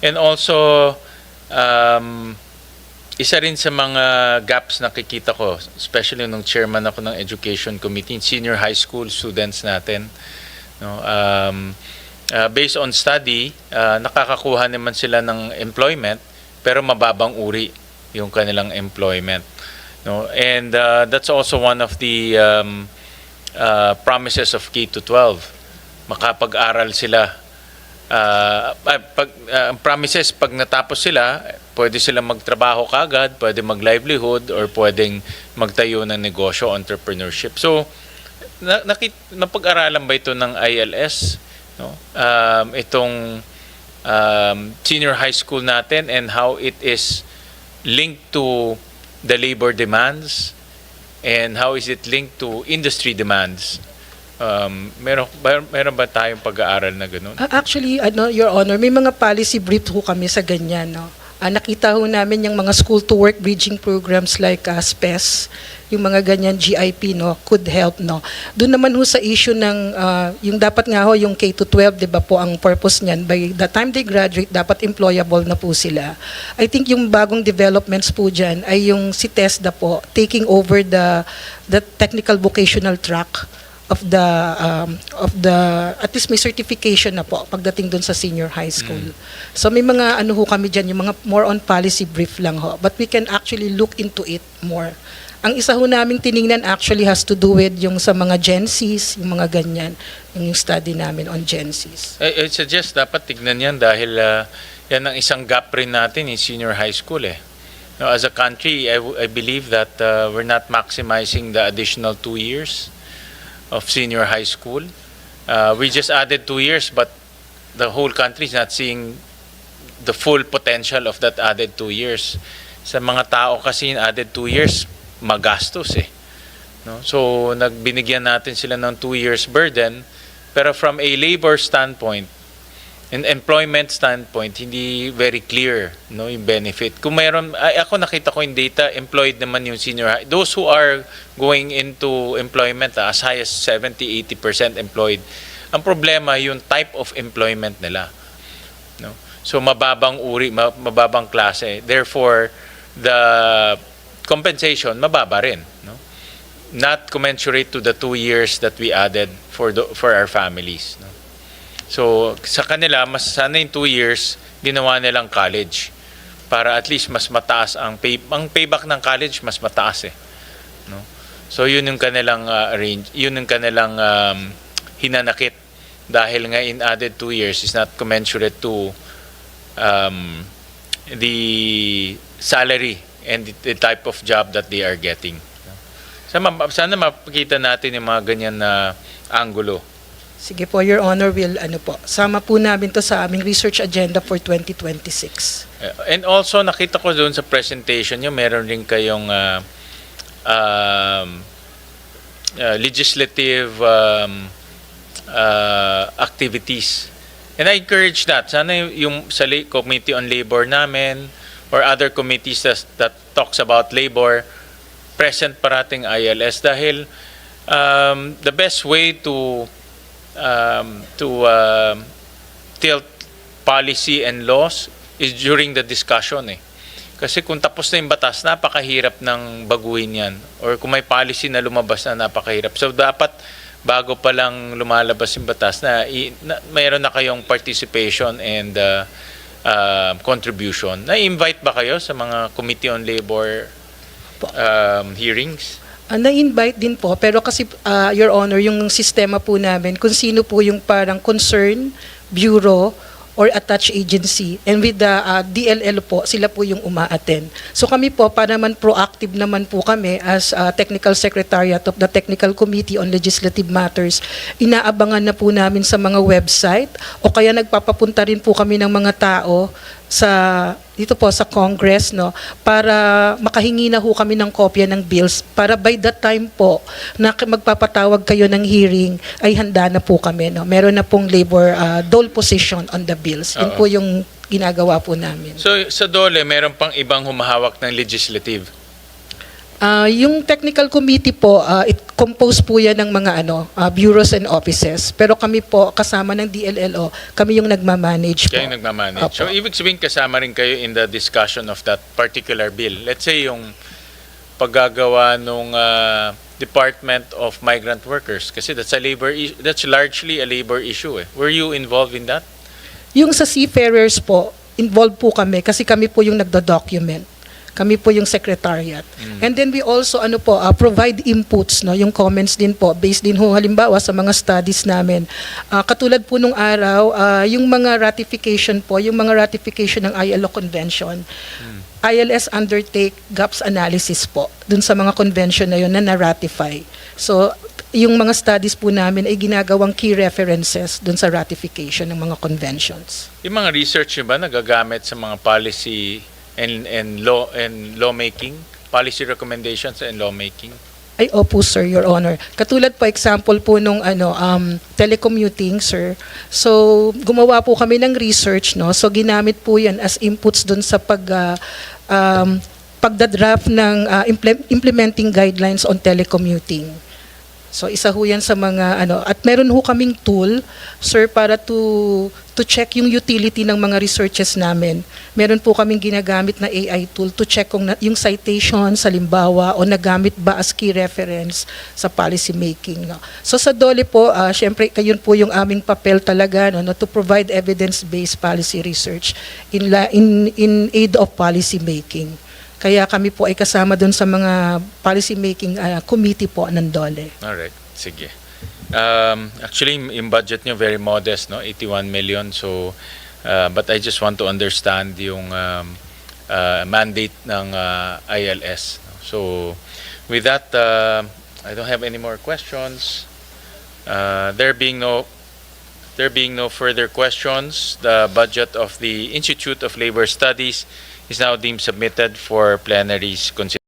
And also, um, isa rin sa mga gaps na nakikita ko, especially nung chairman ako ng Education Committee, senior high school students natin. No, um, uh, based on study, uh, nakakakuha naman sila ng employment, pero mababang uri yung kanilang employment. No, and uh, that's also one of the um, uh, promises of K to 12. Makapag-aral sila Ah, pag ang promises pag natapos sila, pwede silang magtrabaho kagad, pwede mag-livelihood or pwedeng magtayo ng negosyo, entrepreneurship. So na, nakit, napag-aralan ba ito ng ILS no? Um, itong um, senior high school natin and how it is linked to the labor demands and how is it linked to industry demands? Um, meron, meron ba tayong pag-aaral na ganun? Ah, Actually, ano, Your Honor, may mga policy brief ho kami sa ganyan. No? Ah, nakita ho namin yung mga school-to-work bridging programs like uh, SPES, yung mga ganyan GIP, no, could help. No? Doon naman ho sa issue ng, ah, yung dapat nga ho, yung K-12, di ba po, ang purpose niyan, by the time they graduate, dapat employable na po sila. I think yung bagong developments po dyan ay yung si TESDA po, taking over the, the technical vocational track of the um, of the at least may certification na po pagdating doon sa senior high school. So may mga ano ho kami diyan yung mga more on policy brief lang ho but we can actually look into it more. Ang isa ho naming tiningnan actually has to do with yung sa mga Gen Zs, yung mga ganyan, yung study namin on Gen Zs. I, I suggest dapat tignan yan dahil ah, yan ang isang gap rin natin in senior high school eh. No, as a country, I, I believe that uh, we're not maximizing the additional two years of senior high school. Uh, we just added two years, but the whole country is not seeing the full potential of that added two years. Sa mga tao kasi added two years, magastos eh. No? So, nagbinigyan natin sila ng two years burden, pero from a labor standpoint, and employment standpoint, hindi very clear no yung benefit. Kung mayroon, ay, ako nakita ko yung data, employed naman yung senior high. Those who are going into employment, ah, as high as 70-80% employed, ang problema yung type of employment nila. No? So mababang uri, ma- mababang klase. Therefore, the compensation mababa rin, no? Not commensurate to the two years that we added for the, for our families, no? So, sa kanila, mas sana yung two years, ginawa nilang college. Para at least mas mataas ang pay, ang payback ng college, mas mataas eh. No? So, yun yung kanilang uh, range, yun yung kanilang um, hinanakit. Dahil nga in added two years is not commensurate to um, the salary and the, the type of job that they are getting. Sana, sana mapakita natin yung mga ganyan na angulo. Sige po, Your Honor, will ano po, sama po namin to sa aming research agenda for 2026. Uh, And also, nakita ko doon sa presentation nyo, meron rin kayong uh, um, uh, legislative um, uh, activities. And I encourage that. Sana yung- sa Committee on Labor namin or other committees that, that talks about labor, present parating ILS dahil um, the best way to um, to um, tilt policy and laws is during the discussion eh. Kasi kung tapos na yung batas, napakahirap ng baguhin yan. Or kung may policy na lumabas na, napakahirap. So dapat bago pa lang lumalabas yung batas na, i, na mayroon na kayong participation and uh, uh, contribution. Na-invite ba kayo sa mga Committee on Labor um, hearings? Ah, na-invite din po, pero kasi, ah, Your Honor, yung sistema po namin, kung sino po yung parang concern, bureau, or attached agency. And with the ah, DLL po, sila po yung uma-attend. So kami po, para naman proactive naman po kami as ah, Technical Secretariat of the Technical Committee on Legislative Matters, inaabangan na po namin sa mga website o kaya nagpapapunta rin po kami ng mga tao sa dito po sa Congress no para makahingi na ho kami ng kopya ng bills para by that time po na magpapatawag kayo ng hearing ay handa na po kami no meron na pong labor uh, dole position on the bills Oo. po yung ginagawa po namin So sa DOLE, meron pang ibang humahawak ng legislative. Ah, yung technical committee po, ah, it composed po yan ng mga ano, ah, bureaus and offices. Pero kami po, kasama ng DLLO, kami yung nagmamanage po. Kayo yung nagmamanage. So, Opo. ibig sabihin kasama rin kayo in the discussion of that particular bill. Let's say yung paggagawa nung ah, Department of Migrant Workers kasi that's a labor that's largely a labor issue eh. Were you involved in that? Yung sa seafarers po, involved po kami kasi kami po yung nagdo-document. Kami po yung secretariat. And then we also ano po ah, provide inputs no, yung comments din po based din ho halimbawa sa mga studies namin. Ah, katulad po nung araw, ah, yung mga ratification po, yung mga ratification ng ILO convention. ILS undertake gaps analysis po dun sa mga convention na yun na na-ratify. So, yung mga studies po namin ay ginagawang key references dun sa ratification ng mga conventions. Yung mga research nyo ba nagagamit sa mga policy and and law and lawmaking, policy recommendations and lawmaking? Ay, opo, sir, your honor. Katulad po, example po nung ano, um, telecommuting, sir. So, gumawa po kami ng research, no? So, ginamit po yan as inputs dun sa pag, ah, um, pagdadraft ng imple- implementing guidelines on telecommuting. So isa ho yan sa mga ano at meron ho kaming tool sir para to to check yung utility ng mga researches namin. Meron po kaming ginagamit na AI tool to check kung na, yung citation sa limbawa o nagamit ba as key reference sa policy making no. So sa DOLE po ah, syempre kayon po yung aming papel talaga no, no to provide evidence-based policy research in la, in in aid of policy making. Kaya kami po ay kasama doon sa mga policy making ah, committee po ng DOLE. Alright, sige. Um, actually, yung budget nyo very modest, no? 81 million. So, uh, but I just want to understand yung um, uh, mandate ng uh, ILS. So, with that, uh, I don't have any more questions. Uh, there being no there being no further questions, the budget of the Institute of Labor Studies is now deemed submitted for plenary's consideration.